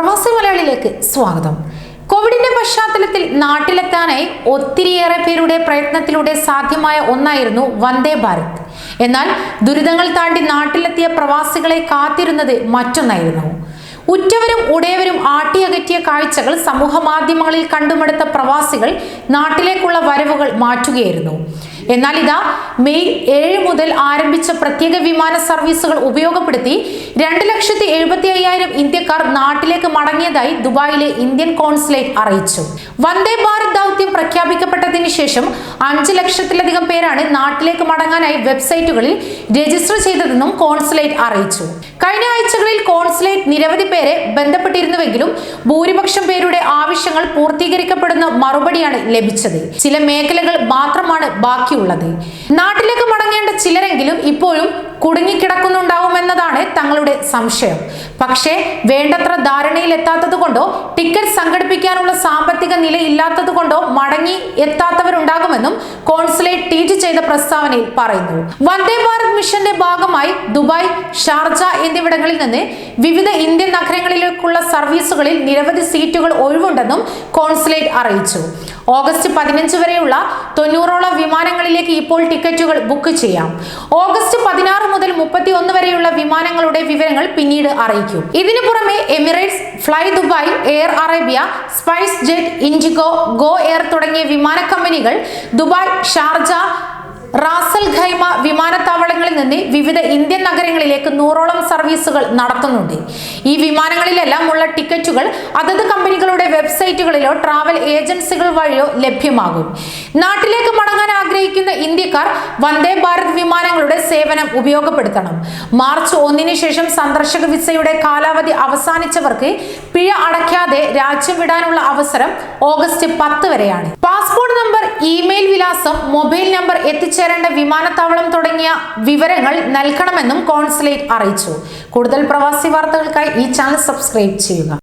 പ്രവാസി മലയാളിയിലേക്ക് സ്വാഗതം. കോവിഡിന്റെ പശ്ചാത്തലത്തിൽ നാട്ടിലെത്താനായി ഒത്തിരിയേറെ പേരുടെ പ്രയത്നത്തിലൂടെ സാധ്യമായ ഒന്നായിരുന്നു വന്ദേ ഭാരത്. എന്നാൽ ദുരിതങ്ങൾ താണ്ടി നാട്ടിലെത്തിയ പ്രവാസികളെ കാത്തിരുന്നത് മറ്റൊന്നായിരുന്നു. ഉറ്റവരും ഉടയവരും ആട്ടിയകറ്റിയ കാഴ്ചകൾ സമൂഹ മാധ്യമങ്ങളിൽ കണ്ടുമെടുത്ത പ്രവാസികൾ നാട്ടിലേക്കുള്ള വരവുകൾ മാറ്റുകയായിരുന്നു. എന്നാൽ ഇതാ മെയ് ഏഴ് മുതൽ ആരംഭിച്ച പ്രത്യേക വിമാന സർവീസുകൾ ഉപയോഗപ്പെടുത്തി രണ്ട് ലക്ഷത്തി എഴുപത്തി അയ്യായിരം ഇന്ത്യക്കാർ നാട്ടിലേക്ക് മടങ്ങിയതായി ദുബായിലെ ഇന്ത്യൻ കോൺസുലേറ്റ് അറിയിച്ചു. വന്ദേ ഭാരത് ദൗത്യം പ്രഖ്യാപിക്കപ്പെട്ടതിന് ശേഷം അഞ്ച് ലക്ഷത്തിലധികം പേരാണ് നാട്ടിലേക്ക് മടങ്ങാനായി വെബ്സൈറ്റുകളിൽ രജിസ്റ്റർ ചെയ്തതെന്നും കോൺസുലേറ്റ് അറിയിച്ചു. കഴിഞ്ഞ ആഴ്ചകളിൽ കോൺസുലേറ്റ് നിരവധി പേരെ ബന്ധപ്പെട്ടിരുന്നുവെങ്കിലും ഭൂരിപക്ഷം പേരുടെ ആവശ്യങ്ങൾ പൂർത്തീകരിക്കപ്പെടുന്ന മറുപടിയാണ് ലഭിച്ചത്. ചില മേഖലകൾ മാത്രമാണ് ബാക്കിയുള്ളത് നാട്ടിലേക്ക് മടങ്ങേണ്ട ചിലരെങ്കിലും ഇപ്പോഴും കുടുങ്ങിക്കിടക്കുന്നുണ്ടാവുമെന്നതാണ് തങ്ങളുടെ സംശയം. പക്ഷേ വേണ്ടത്ര ധാരണയിൽ എത്താത്തത് കൊണ്ടോ ടിക്കറ്റ് സംഘടിപ്പിക്കാനുള്ള സാമ്പത്തിക നില ഇല്ലാത്തത് കൊണ്ടോ മടങ്ങി എത്താത്തവരുണ്ടാകുമെന്നും കോൺസുലേറ്റ് ട്വീറ്റ് ചെയ്ത പ്രസ്താവനയിൽ പറയുന്നു. വന്ദേ ഭാരത് മിഷന്റെ ഭാഗമായി ദുബായ് ഷാർജ എന്നിവിടങ്ങളിൽ നിന്ന് വിവിധ ഇന്ത്യൻ നഗരങ്ങളിലേക്കുള്ള സർവീസുകളിൽ നിരവധി സീറ്റുകൾ ഒഴിവുണ്ടെന്നും കോൺസുലേറ്റ് അറിയിച്ചു. ഓഗസ്റ്റ് പതിനഞ്ച് വരെയുള്ള തൊണ്ണൂറോളം വിമാനങ്ങളിലേക്ക് ഇപ്പോൾ ടിക്കറ്റുകൾ ബുക്ക് ചെയ്യാം. ഓഗസ്റ്റ് പതിനാറ് മുതൽ മുപ്പത്തി ഒന്ന് വരെയുള്ള വിമാനങ്ങളുടെ വിവരങ്ങൾ പിന്നീട് അറിയിക്കും. ഇതിനു പുറമെ Emirates Fly Dubai Air Arabia SpiceJet IndiGo GoAir തുടങ്ങിയ വിമാന കമ്പനികൾ ദുബായ് ഷാർജ റാസൽ ഖൈമ വിമാനത്താവളങ്ങളിൽ നിന്ന് വിവിധ ഇന്ത്യൻ നഗരങ്ങളിലേക്ക് നൂറോളം സർവീസുകൾ നടത്തുന്നുണ്ട്. ഈ വിമാനങ്ങളിലെല്ലാം ഉള്ള ടിക്കറ്റുകൾ അതത് കമ്പനികളുടെ വെബ്സൈറ്റുകളിലോ ട്രാവൽ ഏജൻസികൾ വഴിയോ ലഭ്യമാകും. നാട്ടിലേക്ക് മടങ്ങാൻ ആഗ്രഹിക്കുന്ന ഇന്ത്യക്കാർ വന്ദേ ഭാരത് വിമാനങ്ങളുടെ സേവനം ഉപയോഗപ്പെടുത്തണം. മാർച്ച് ഒന്നിന് ശേഷം സന്ദർശക വിസയുടെ കാലാവധി അവസാനിച്ചവർക്ക് പിഴ അടയ്ക്കാതെ രാജ്യം വിടാനുള്ള അവസരം ഓഗസ്റ്റ് പത്ത് വരെയാണ്. ഇമെയിൽ വിലാസം മൊബൈൽ നമ്പർ എത്തിച്ചേരേണ്ട വിമാനത്താവളം തുടങ്ങിയ വിവരങ്ങൾ നൽകണമെന്നും കോൺസുലേറ്റ് അറിയിച്ചു. കൂടുതൽ പ്രവാസി വാർത്തകൾക്കായി ഈ ചാനൽ സബ്സ്ക്രൈബ് ചെയ്യുക.